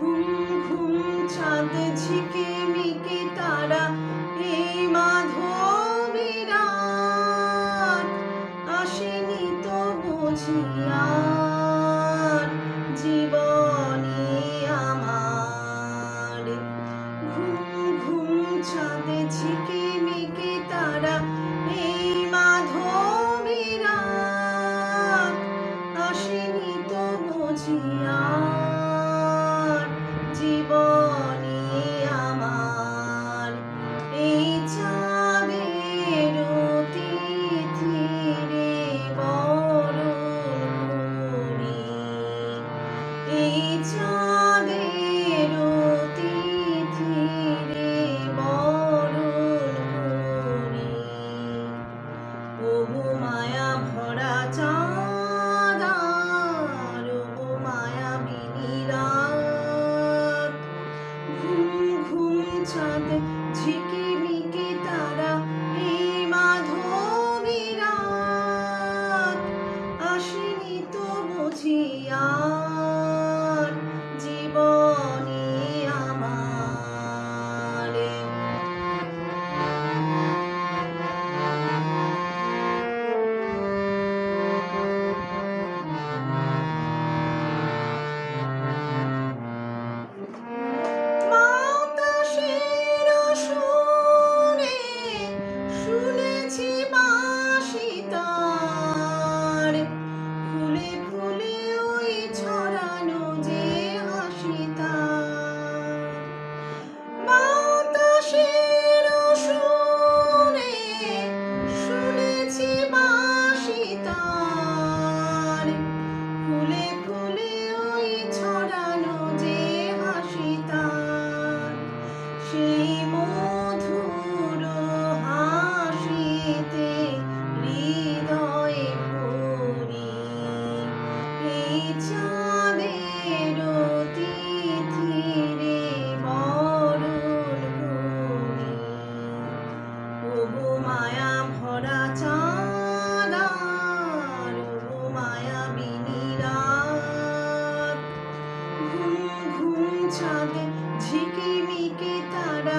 ঘুম ঘুম চাঁদ ঝিকে মিকে তারা প্রেমিকে তারা